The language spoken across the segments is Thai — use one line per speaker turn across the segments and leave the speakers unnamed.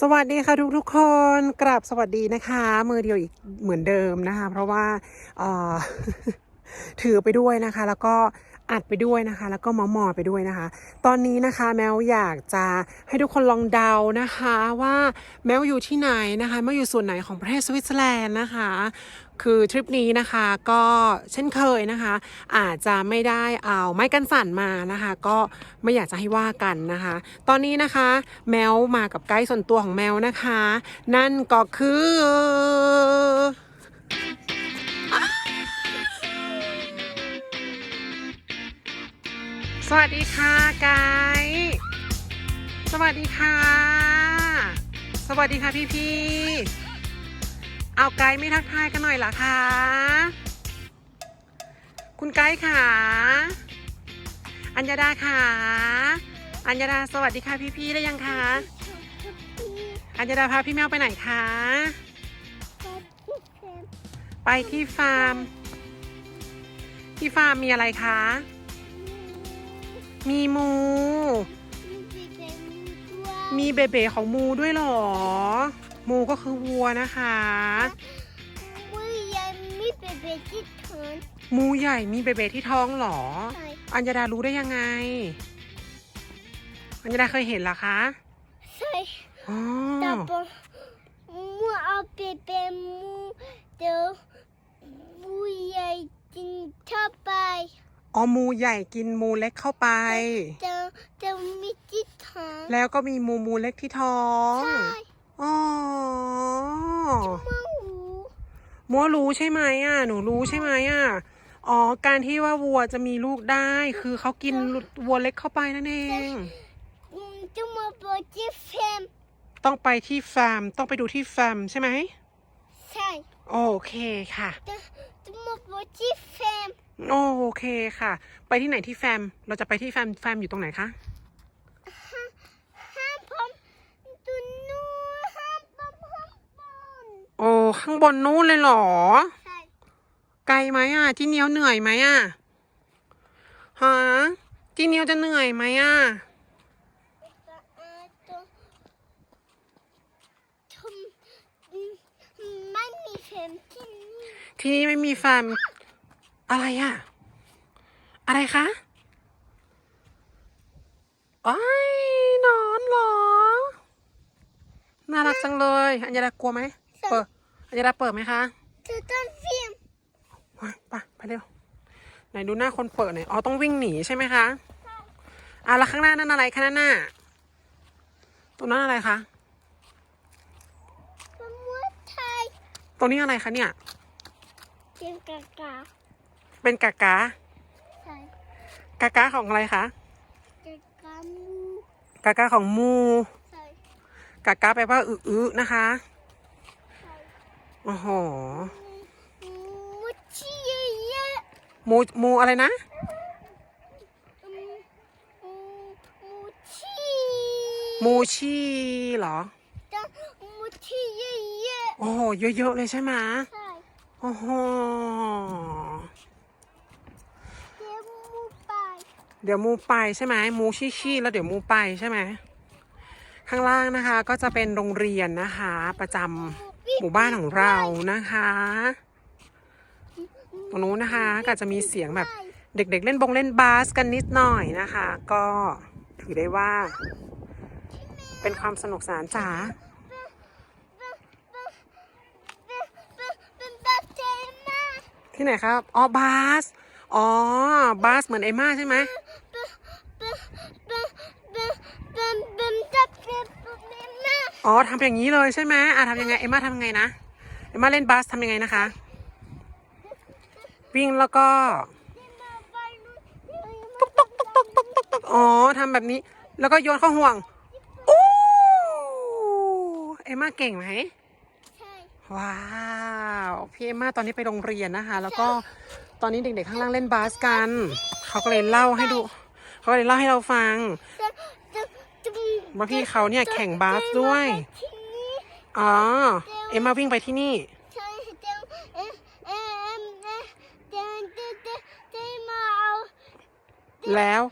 สวัสดีค่ะทุกทุกๆคนกราบสวัสดีนะคะ มือเดียวอีกเหมือนเดิมนะคะ เพราะว่าเอ่อถือไปด้วยนะคะ แล้วก็อัดไปด้วยนะคะ แล้วก็มอมอไปด้วยนะคะ ตอนนี้นะคะ แมวอยากจะให้ทุกคนลองเดานะคะ ว่าแมวอยู่ที่ไหนนะคะแมวอยู่ส่วนไหนของประเทศสวิตเซอร์แลนด์นะคะ คือทริปนี้นะคะก็เช่นเคยนะคะ อาจจะไม่ได้เอาไม้กันสั่นมานะคะ ก็ไม่อยากจะให้ว่ากันนะคะ ตอนนี้นะคะ แมวมากับไกด์ส่วนตัวของแมวนะคะ นั่นก็คือสวัสดีค่ะไกด์สวัสดีค่ะ สวัสดีค่ะพี่พี่ เอาไกด์ไม่ทักทายกันหน่อยเหรอคะ คุณไกด์ค่ะ อัญญาดาค่ะ อัญญาดาสวัสดีค่ะพี่พี่ๆได้ยังคะ อัญญาดาพาพี่แมวไปไหนคะ ไปที่ฟาร์ม ที่ฟาร์มมีอะไรคะ มีมู มีเบเบของมูด้วยเหรอ มูก็คือวัวนะคะ
มือยังมีเบเบที่ถอน
มูใหญ่มีเบเบที่ท้องเหรอ
ใช่
อัญญาดารู้ได้ยังไง อัญญาดาเคยเห็นเหรอคะ
ใช่
อ๋อ
แต่พอมือเอาเบเบมูเดี๋ยวมูใหญ่กินเข้าไป
อ๋อมูใหญ่กินมูเล็กเข้าไป
เดี๋ยวเดี๋ยวมีที่ถอน
แล้วก็มีมูมูเล็กที่ท้อง
ใช่
อ๋อ
มือหู
มัวรู้ใช่ไหมอะ หนูรู้ใช่ไหมอะ อ๋อ การที่ว่าวัวจะมีลูกได้ คือเขากินวัวเล็กเข้าไปนั่นเอง
อืมจะมาบอกที่เฟม
ต้องไปที่ฟาร์มต้องไปดูที่ฟาร์มใช่ไหม
ใช่
โอเคค่ะ
จะจะมาบอกที่เฟม
โอเคค่ะ ไปที่ไหนที่แฟม เราจะไปที่แฟม แฟมอยู่ตรงไหนคะ
ห้ามผมดูนู่นห้ามผมห้ามผม
โอ้ข้างบนนู้นเลยเหรอ
ใช่
ไกลไหมอะจีเนียวเหนื่อยไหมอะฮะจีเนียวจะเหนื่อยไหมอะ
แต่อาตัวทุมอืมไม่มีเฟมที่นี่
ที่นี่ไม่มีแฟมอะไรอะ อะไรคะอ้ายนอนเหรอ น่ารักจังเลย อัญญาดากลัวไหม เปิดอัญญาดาเปิดไหมคะ
จะต้องเฟียม
ไปไปไปเร็วไหนดูหน้าคนเปิดหน่อยอ๋อต้องวิ่งหนีใช่ไหมคะอะแล้วข้างหน้านั่นอะไรคะนั่นน่ะตรงนั้นอะไรคะ
สมุทรไทย
ตรงนี้อะไรคะเนี่ย
เจียงกากา
เป็นกากา
ใช่
กากาของอะไรคะ
กากามู
กากาของมู
ใช่
กากาแปลว่าอึๆนะคะ
ใช่
โอ้โห
มุชิเยอะ
มูมูอะไรนะ
ๆอืมอืมมุชิ
มูชีเหรอ
จะมุชิเยอะ
โอ้โหเยอะๆเลยใช่ไหม
ๆใช่
โอ้โห
เดี๋ยวมูไป
เดี๋ยวมูไปใช่ไหมมูชี่ชี่แล้วเดี๋ยวมูไปใช่ไหมข้างล่างนะคะก็จะเป็นโรงเรียนนะคะประจำ หมู่บ้านของเรานะคะ ตรงนู้นนะคะก็จะมีเสียงแบบเด็ก ๆ เล่นบงเล่นบาสกันนิดหน่อยนะคะ ก็ถือได้ว่า เป็นความสนุกสนานจ๋าที่ไหนครับ อ๋อ บาส อ๋อ บาสเหมือนเอมม่าใช่ไหม อ๋อทำอย่างนี้เลยใช่ไหมอะทำยังไง เอมม่าทำยังไงนะ เอมม่าเล่นบาสทำยังไงนะคะ วิ่งแล้วก็
ตุ๊กตุ๊กตุ๊กตุ๊กตุ๊ก
ตุ๊กตุ๊กอ๋อทำแบบนี้ แล้วก็โยนเข้าห่วงอู้เอมม่าเก่งไหม
ใช่
ว้าวพี่เอมม่าตอนนี้ไปโรงเรียนนะคะ แล้วก็ตอนนี้เด็กๆข้างล่างเล่นบาสกัน เขาก็เลยเล่าให้ดู เขาก็เลยเล่าให้เราฟัง ว่าพี่เขาเนี่ยแข่งบาสด้วย อ๋อ เอ็มมาวิ่งไปที่นี่ แล้ว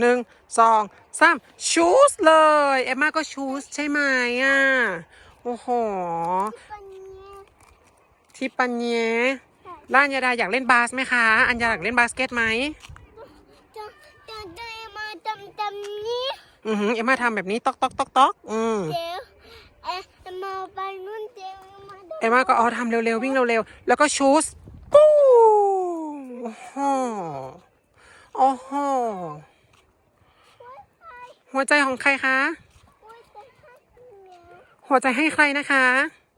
หนึ่งสองสามชูสเลย เอ็มมาก็ชูสใช่ไหมอะ โอ้โห
ปันเนี้ย
ที่ปัญเยล่านยาดาอยากเล่นบาสไหมคะ อันยาอยากเล่นบาสเกตไหม
จะจะได้มาทำทำนี้
อือหือเอ็มมาทำแบบนี้ตอกตอกตอกตอกอืม
เดี๋ยวเอ๊ะมาไปนู่นเดี๋ยวมาดู
เอ็มมาก็อ๋อทำเร็วๆวิ่งเร็วๆแล้วก็ชูสปู้โอ้โหโอ้โหหัวใจของใครคะ
ว่าจะให้เหนียว
หัวใจให้ใครนะคะ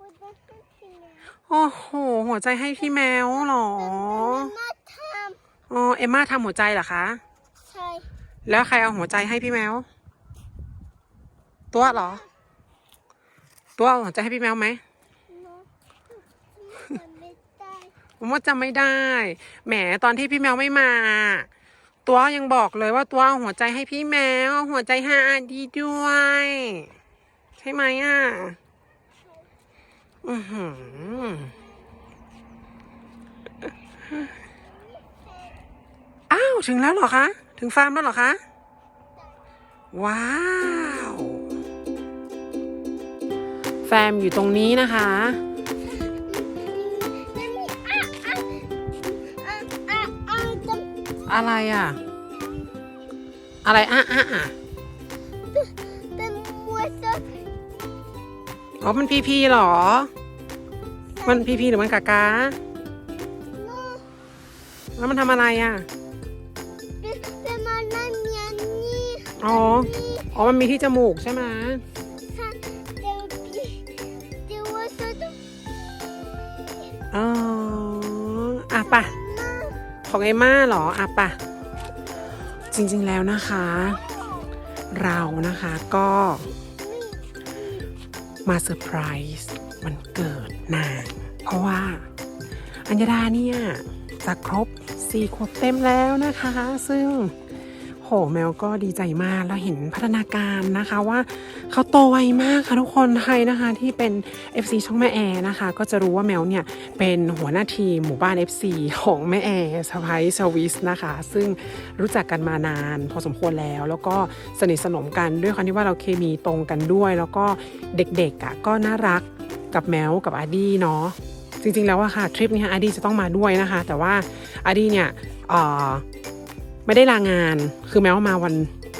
ว่าจะให้เหนียว
โอ้โห หัวใจให้พี่แมวเหรอ
มาท
อ๋อเอ็มมาทำหัวใจเหรอคะำ
ใช่
แล้วใครเอาหัวใจให้พี่แมว ตัวเหรอ ตัวเอาหัวใจให้พี่แมวไหม
เนาะมันไม่ได้
ผมว่าจำไม่ได้ แหมตอนที่พี่แมวไม่มา ตัวยังบอกเลยว่าตัวเอาหัวใจให้พี่แมวเอาหัวใจให้อาดีด้วย ใช่ไหมอะ อือหืออ้าว ถึงแล้วเหรอคะ ถึงฟาร์มแล้วเหรอคะ ว้าว แฟมอยู่ตรงนี้นะคะ
นั่นนี่อะอะอะอะอะจำ
อะไรอะ อะไรอะอะอะ
เป็นมัวซะ
อ๋อมันพีพีเหรอ มันพีพีหรือมันกากา
เนาะ
แล้วมันทำอะไรอะ
เป็นเป็นมานั่นอย่างนี้
อ๋อ อ๋อ มันมีที่จมูกใช่ไหม ของเอมม่าเหรออะปะจริงๆแล้วนะคะ เรานะคะก็มาเซอร์ไพรส์วันเกิดนางเพราะว่าอัญญาดาเนี่ยจะครบสี่ขวบเต็มแล้วนะคะ ซึ่งโหแมวก็ดีใจมากแล้วเห็นพัฒนาการนะคะว่า เขาโตไวมากค่ะทุกคนใครนะคะที่เป็น FC ช่องแม่แอร์นะคะ ก็จะรู้ว่าแมวเนี่ยเป็นหัวหน้าทีมหมู่บ้าน FC ของแม่แอร์สไปซ์สวิสนะคะ ซึ่งรู้จักกันมานานพอสมควรแล้ว แล้วก็สนิทสนมกันด้วยความที่ว่าเราเคมีตรงกันด้วย แล้วก็เด็กๆอะก็น่ารักกับแมวกับอาร์ดี้เนาะจริงๆแล้วอะค่ะทริปนี้อาร์ดี้จะต้องมาด้วยนะคะ แต่ว่าอาร์ดี้เนี่ยไม่ได้ลางานคือแม้ว่ามาวัน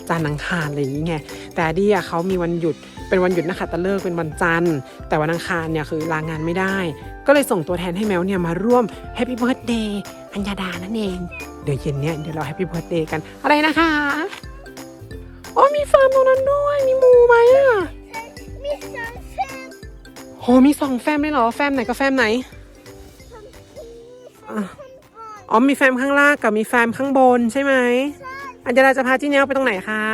จันทร์อังคารอะไรอย่างนี้ไง แต่อาดี้อะเขามีวันหยุดเป็นวันหยุดนักขัตฤกษ์เป็นวันจันทร์ แต่วันอังคารเนี่ยคือลางานไม่ได้ ก็เลยส่งตัวแทนให้แมวเนี่ยมาร่วมแฮปปี้เบิร์ดเดย์อัญญาดานั่นเอง เดี๋ยวเย็นเนี่ยเดี๋ยวเราแฮปปี้เบิร์ดเดย์กัน อะไรนะคะโอ้มีฟาร์มตรงนั้นด้วย มีหมูไหมอะ
มีสองแฟน
โหมีสองแฟมเลยเหรอ แฟมไหนกับแฟมไหน
ทำที่
อะ
ข้างบน
อ๋อมีแฟมข้างล่างกับมีแฟมข้างบนใช่ไหมอัญญาดาจะพาจีเนียลไปตรงไหนคะ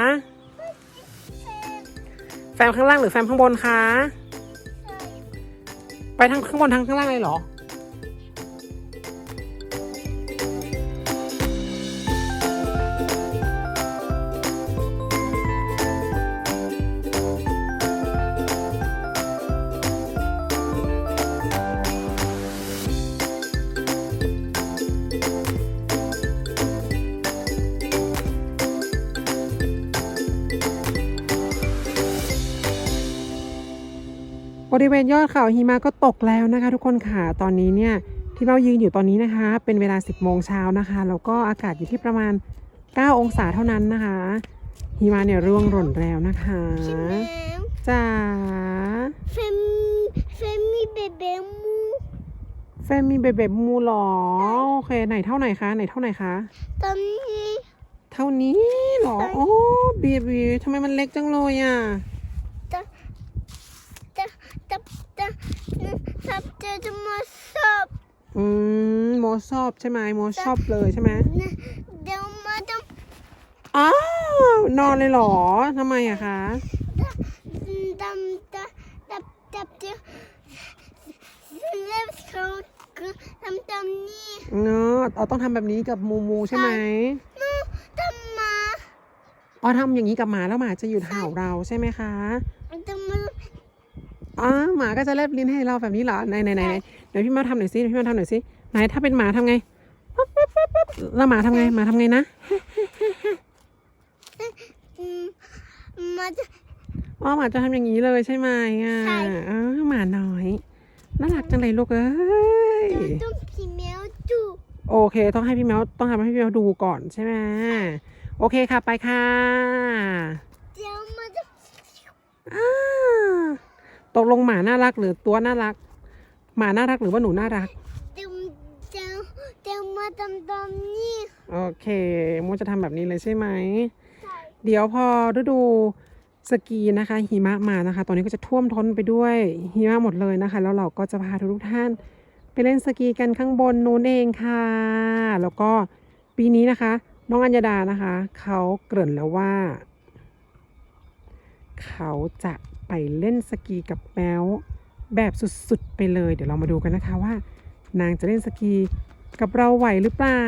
แฟมข้างล่างหรือแฟมข้างบนคะ
ใช่
ไปทั้งข้างบนทั้งข้างล่างเลยเหรอ บริเวณยอดเขาหิมะก็ตกแล้วนะคะ ทุกคนค่ะตอนนี้เนี่ยที่เรายืนอยู่ตอนนี้นะคะ เป็นเวลา 10โมงเช้านะคะแล้วก็อากาศอยู่ที่ประมาณ 9 องศาเท่านั้นนะคะหิมะเนี่ยร่วงหล่นแล้วนะคะ
แล้ว
จ้า
เฟมเฟมมีเบเบมู
แฟมมีเบเบมูหรอโอเคไหนเท่าไหนคะไหนเท่าไหนคะ
ตอนนี้
เท่านี้เหรอโอ้บีบีทำไมมันเล็กจังเลยอะ
จะจะจะจะ จะจะจะมาสอบ
อืมโมชอบใช่ไหมโมชอบเลยใช่ไหม
นะเดี๋ยวมาจะ
อ้าวนอนเลยเหรอทำไมอะคะ
ดำจะจะจะจะเล็บเขาคือทำตามนี้
เนาะเราต้องทำแบบนี้กับมูมูใช่ไหม
นู่ทำมา
อ๋อทำอย่างนี้กับหมาแล้วหมาจะหยุดเห่าเราใช่ไหมคะ
ทำมา
อ๋อหมาก็จะแลบลิ้นให้เราแบบนี้เหรอไหนไหนไหนไหนไหนพี่มาทำหน่อยสิไหนพี่มาทำหน่อยสิไหนถ้าเป็นหมาทำไงปั๊บปั๊บปั๊บปั๊บแล้วหมาทำไงหมาทำไงนะ
อืมมาจะ
อ๋อหมาจะทำอย่างนี้เลยใช่ไหมอะ
ใช่
เออหมาน้อยน่ารักจังเลยลูกเอ้ย
ต้องผีแมวจู
โอเค ต้องให้พี่แมวต้องทำให้พี่แมวดูก่อนใช่ไหมโอเคค่ะไปค่ะ
เดี๋ยวมาจะ
อ้า ตกลงหมาน่ารักหรือตัวน่ารัก หมาน่ารักหรือว่าหนูน่ารัก
เดี๋ยวเดี๋ยวเดี๋ยวมาทำตามนี้
โอเคมูจะทำแบบนี้เลยใช่ไหม
ใช่
เดี๋ยวพอฤดูสกีนะคะหิมะมานะคะ ตอนนี้ก็จะท่วมท้นไปด้วยหิมะหมดเลยนะคะ แล้วเราก็จะพาทุกท่าน ไปเล่นสกีกันข้างบนนู้นเองค่ะ แล้วก็ปีนี้นะคะ น้องอัญญาดานะคะ เขาเกริ่นแล้วว่า เขาจะ ไปเล่นสกีกับแมวแบบสุดๆไปเลย เดี๋ยวเรามาดูกันนะคะว่า นางจะเล่นสกีกับเราไหวหรือเปล่า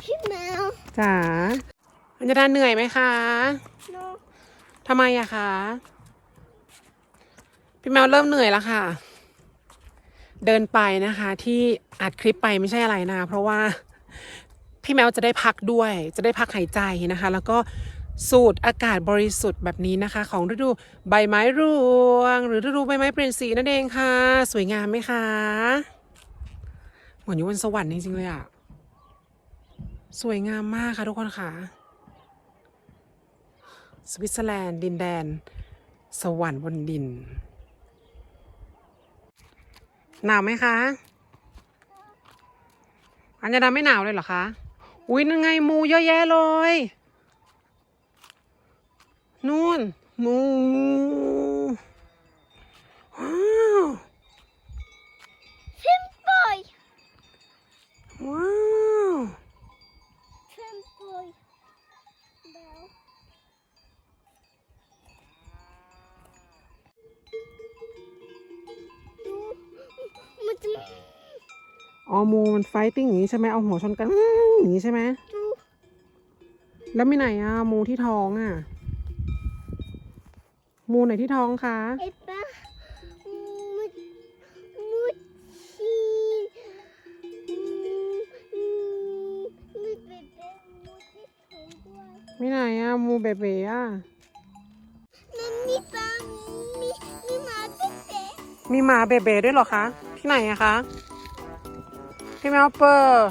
พี่แมว
จ๋าอัญญาดาเหนื่อยไหมคะ
โน
ทำไมอะคะพี่แมวเริ่มเหนื่อยแล้วค่ะ เดินไปนะคะที่อัดคลิปไปไม่ใช่อะไรนะคะเพราะว่าพี่แมวจะได้พักด้วย จะได้พักหายใจนะคะ แล้วก็ สูดอากาศบริสุทธิ์แบบนี้นะคะ ของฤดูใบไม้ร่วง หรือฤดูใบไม้เปลี่ยนสีนั่นเองค่ะ สวยงามไหมคะเหมือนอยู่บนสวรรค์จริงๆเลยอะสวยงามมากค่ะทุกคนค่ะ สวิตเซอร์แลนด์ดินแดน สวรรค์บนดิน หนาวไหมคะ อัญญาดาไม่หนาวเลยเหรอคะ อุ้ยนั่นไงมูเยอะแยะเลย นู่นมูว้าว
ฟิมบอย
ว้าว
ฟิมบอยเดี๋ยวดูมันจะ
อ๋อมูมันไฟติ้งอย่างนี้ใช่ไหมเอาหัวชนกันอื้ออย่างนี้ใช่ไหม
ดู
แล้วไม่ไหนอะมูที่ท้องอะ มูไหนที่ท้องคะ
ไอ้ป้ามุดมุดชีอืมอืมมุดเบเบ้มุดที่ถุงด้วย
ไม่ไหนอะมูเบเบอะ
มันมีปลามีมีหมาเบ๊ะ
มีหมาเบเบด้วยเหรอคะ ที่ไหนอะคะพี่แมวเปอร์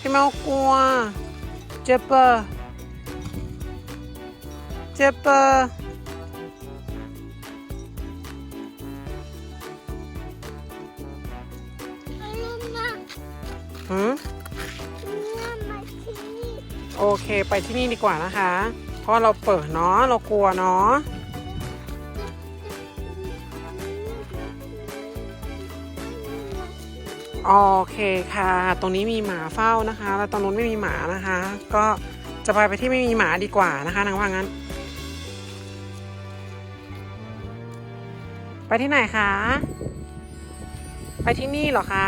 พี่แมวกลัวเจเปอร์เจเปอร์ ไปที่นี่ดีกว่านะคะ เพราะเราเปิดเนาะเรากลัวเนาะโอเคค่ะ ตรงนี้มีหมาเฝ้านะคะ แล้วตรงนู้นไม่มีหมานะคะ ก็จะไปไปที่ไม่มีหมาดีกว่านะคะนางว่างั้น ไปที่ไหนคะ ไปที่นี่เหรอคะ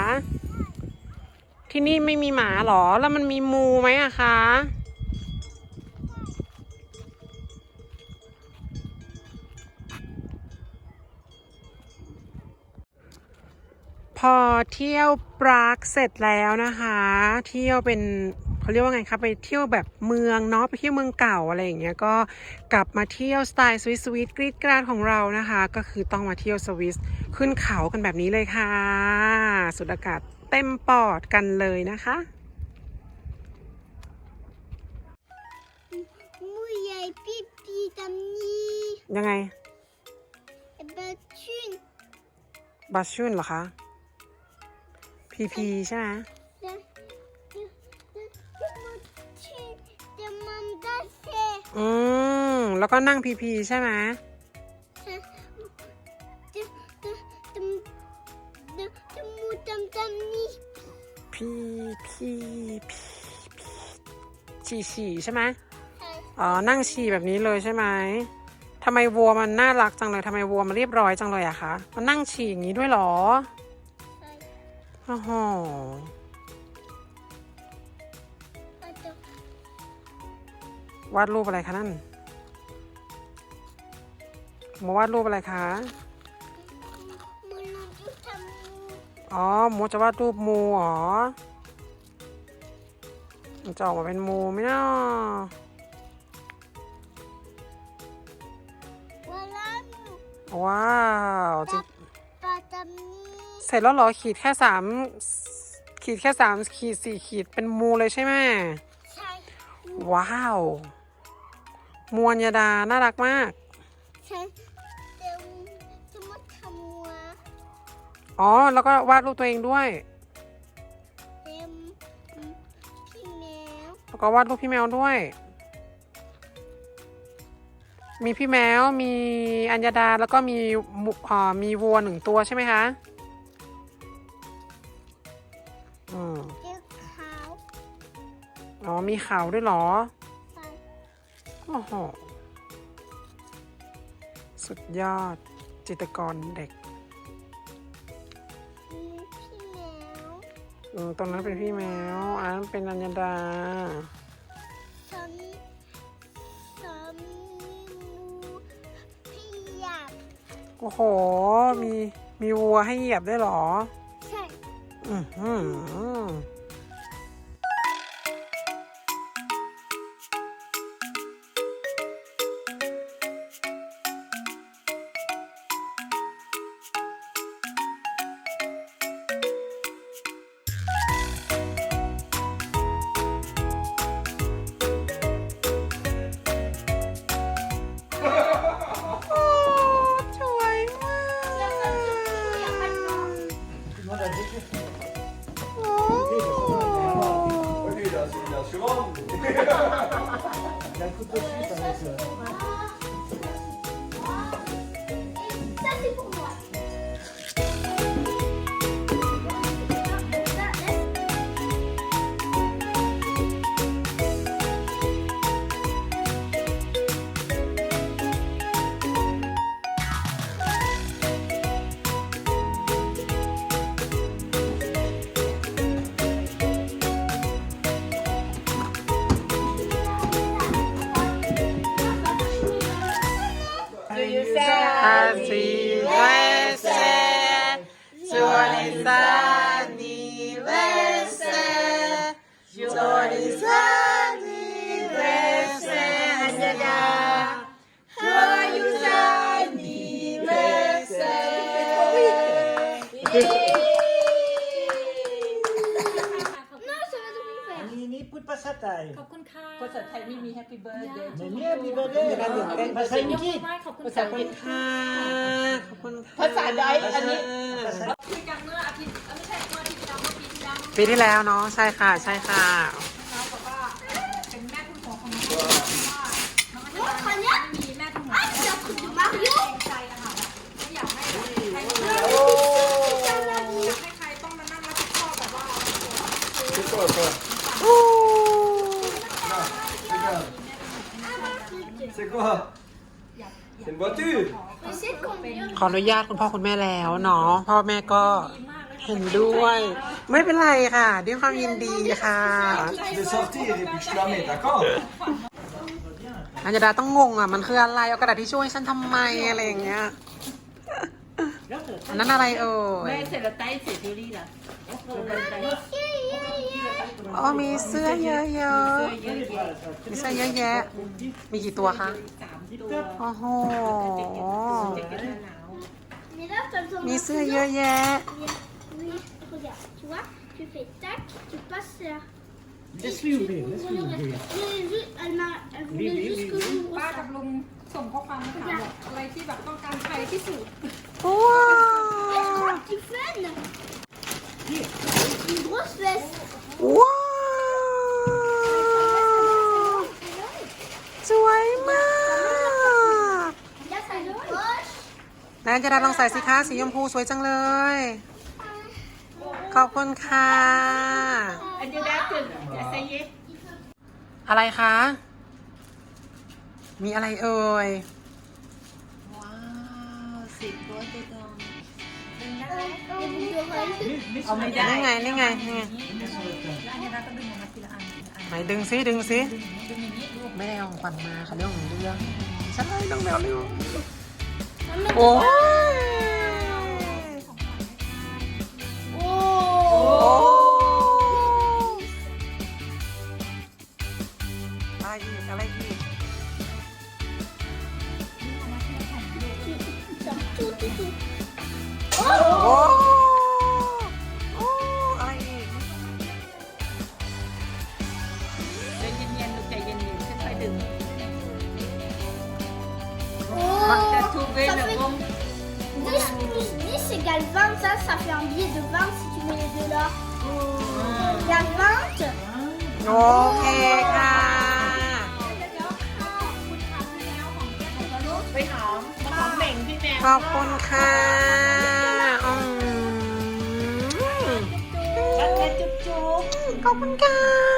ที่นี่ไม่มีหมาเหรอ แล้วมันมีมูไหมอะคะ พอเที่ยวปรากเสร็จแล้วนะคะ เที่ยวเป็นเขาเรียกว่าไงคะไปเที่ยวแบบเมืองเนาะไปเที่ยวเมืองเก่าอะไรอย่างเงี้ยก็กลับมาเที่ยวสไตล์สวิสสวิสกรีดกราดของเรานะคะ ก็คือต้องมาเที่ยวสวิสขึ้นเขากันแบบนี้เลยค่ะ สุดอากาศเต็มปอดกันเลยนะคะ
มูใหญ่ปีปีตำนี้
ยังไง
ไอ้บ้าชุน
บัสชุนเหรอคะ พีพีใช่ไหมอืมแล้วก็นั่งพีพีใช่ไหมพีพีพีพีฉี่ฉี่ใช่ไหม
ใช่
อ๋อ นั่งฉี่แบบนี้เลยใช่ไหมทำไมวัวมันน่ารักจังเลยทำไมวัวมันเรียบร้อยจังเลยอะคะ มันนั่งฉี่อย่างนี้ด้วยเหรอ โอ้โห
ก็จะ
วาดรูปอะไรคะนั่นมาวาดรูปอะไรคะ
มูลงจุทำมู
อ๋อหมูจะวาดรูปมูเหรอมันจะออกมาเป็นมูไหมเนาะว้าวจะ
ปลาจำ นี้
เสร็จแล้วเหรอขีดแค่สามขีดแค่สามขีดสี่ขีดเป็นมูเลยใช่ไหม
ใช่
ว้าว มวลยาดา น่ารักมาก
ใช่เดี๋ยวจะมาทำวัว
อ๋อ แล้วก็วาดรูปตัวเองด้วย
เต็มพี่แมว
แล้วก็วาดรูปพี่แมวด้วย มีพี่แมว มีอัญญาดา แล้วก็มีหมูอ่ามีวัวหนึ่งตัวใช่ไหมคะ อืม
เจ้าขาว
อ๋อมีเขาด้วยเหรอ
ใส่
โอ้โหสุดยอดจิตรกรเด็ก
มีพี่แมว
อืมตรงนั้นเป็นพี่แมวอันนั้นเป็นอัญญาดา
ฉันฉันมีงูพี่อยาก
โอ้โห มีมีวัวให้เหยียบด้วยเหรอ
ใ Non, ça va tout faire.
Nini, put pas sa taille.
ขอบคุณค่ะ
ภาษาไทยไม่มี Happy Birthday
Mais ni happy birthday. Pas ça
ย
une
กมือ
kid.
ไหว้ขอบคุณ
ภาษา
ค่ะ
อังกฤษ
ค่ะขอบคุณค่ะ
ภาษาใดอันนี้
คุยกันเมื่ออาทิตย์เอ้ยไม่ใช่เมื่ออาทิตย์ที่แล้วเมื่อปีที่แล้ว
ปีที่แล้วเนาะใช่ค่ะใช่ค่ะ
น้องบอกว่าเป็นแม่คุณหัวของน้องเพราะว่าน้องอัญญาไม่มีแม่คุณหัว
Ah, c'est un truc de Mario.
เกรงใจอะค่ะไม่อยากให้ใครต้องอยากให้ใครต้องมานั่งรับผิดชอบแบบว่า
C'est quoi ça Regarde. C'est quoi C'est une voiture
Mais c'est combien
ขออนุญาตคุณพ่อคุณแม่แล้วเนาะพ่อแม่ก็เห็นด้วย ไม่เป็นไรค่ะ ด้วยความยินดีค่ะ
Je vais sortir et puis je te la mets, d'accord
อัญญาดาต้องงงอะ มันคืออะไร เอากระดาษที่ช่วยฉันทำไมอะไรอย่างเงี้ยอันนั้นอะไรเอ่ย
แม่เสร็จแอ๋อมีเสื้
อเยอะเยอะมีเสื้อเยอะแยะ มีกี่ตัวคะ
สามตัว
โอ้โห มีเสื้อเยอะแยะ
ป้ากับลุงส่งข้อความมาถามบอกอะไรที่แบบต้องการใครที่สุด
ว้าว ว้าว สวยมาก
Là, ça le poche.
นายจะได้ลองใส่สิคะสีชมพูสวยจังเลย ขอบคุณค่ะ
อันนี้ได้จะใส่ย
อะไรคะ มีอะไรเอ่ย
ว้าว สิบตัวเต็ม
Oh,
เอาไม่ได้
นี่ไงนี่ไงนี่ไง
Mets sur le tas.
แล้วอันนี้ก็ดึงออกมาทีละอันทีละอัน
ไหนดึงซิดึงซิ
ดึงอย่างนี้ดู
ไม่ได้เอาของขวัญมาค่ะเรื่องของเรื่องใช่ต้องแมวเร็วโอ้ย
จะทูเว
ça
น
fait
วง
10 plus 10 égale 20. Ça, ça fait un billet de 20 si tu mets les deux là. Il y a 20.
โอเคค่ะ
ไปหอมมาหอมเหม่งพี่แนน
ขอบคุณค่ะอืม
รักแค่จุ๊บๆ
ขอบคุณค่ะ